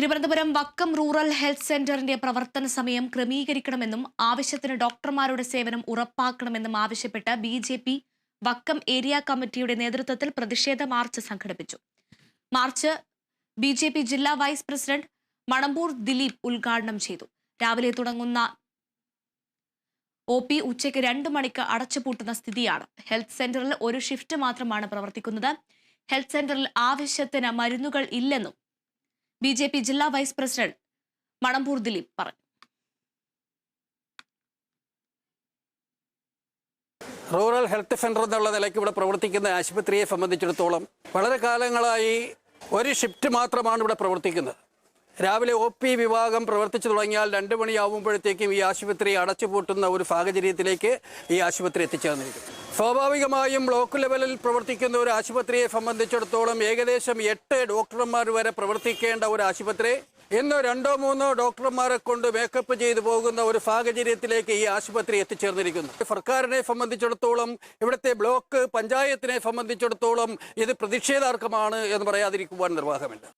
Thiruvananthapuram Vakkom rural health സെന്ററിന്റെ പ്രവർത്തന സമയം ക്രമീകരിക്കണമെന്നും ആവശ്യത്തിന് ഡോക്ടർമാരുടെ സേവനം ഉറപ്പാക്കണമെന്നും ആവശ്യപ്പെട്ട് ബി വക്കം ഏരിയ കമ്മിറ്റിയുടെ നേതൃത്വത്തിൽ പ്രതിഷേധ മാർച്ച് സംഘടിപ്പിച്ചു. മാർച്ച് ബി ജില്ലാ വൈസ് പ്രസിഡന്റ് മണമ്പൂർ ദിലീപ് ഉദ്ഘാടനം ചെയ്തു. രാവിലെ തുടങ്ങുന്ന ഒ പി ഉച്ചയ്ക്ക് രണ്ട് മണിക്ക് അടച്ചുപൂട്ടുന്ന സ്ഥിതിയാണ്. ഹെൽത്ത് സെന്ററിൽ ഒരു ഷിഫ്റ്റ് മാത്രമാണ് പ്രവർത്തിക്കുന്നത്. ഹെൽത്ത് സെന്ററിൽ ആവശ്യത്തിന് മരുന്നുകൾ ഇല്ലെന്നും ബി ജെ പി ജില്ലാ വൈസ് പ്രസിഡന്റ് മണമ്പൂർ ദിലീപ് പറഞ്ഞു. റൂറൽ ഹെൽത്ത് സെന്റർ എന്നുള്ള നിലയ്ക്ക് ഇവിടെ പ്രവർത്തിക്കുന്ന ആശുപത്രിയെ സംബന്ധിച്ചിടത്തോളം വളരെ കാലങ്ങളായി ഒരു ഷിഫ്റ്റ് മാത്രമാണ് ഇവിടെ പ്രവർത്തിക്കുന്നത്. രാവിലെ ഒ പി വിഭാഗം പ്രവർത്തിച്ചു തുടങ്ങിയാൽ രണ്ട് മണിയാവുമ്പോഴത്തേക്കും ഈ ആശുപത്രി അടച്ചുപൂട്ടുന്ന ഒരു സാഹചര്യത്തിലേക്ക് ഈ ആശുപത്രി എത്തിച്ചേർന്നിരിക്കും. സ്വാഭാവികമായും ബ്ലോക്ക് ലെവലിൽ പ്രവർത്തിക്കുന്ന ഒരു ആശുപത്രിയെ സംബന്ധിച്ചിടത്തോളം ഏകദേശം എട്ട് ഡോക്ടർമാർ വരെ പ്രവർത്തിക്കേണ്ട ഒരു ആശുപത്രി. ഇന്ന് രണ്ടോ മൂന്നോ ഡോക്ടർമാരെ കൊണ്ട് മേക്കപ്പ് ചെയ്തു പോകുന്ന ഒരു സാഹചര്യത്തിലേക്ക് ഈ ആശുപത്രി എത്തിച്ചേർന്നിരിക്കുന്നു. സർക്കാരിനെ സംബന്ധിച്ചിടത്തോളം ഇവിടുത്തെ ബ്ലോക്ക് പഞ്ചായത്തിനെ സംബന്ധിച്ചിടത്തോളം ഇത് പ്രതിഷേധാർഹമാണ് എന്ന് പറയാതിരിക്കുവാൻ നിർവാഹമില്ല.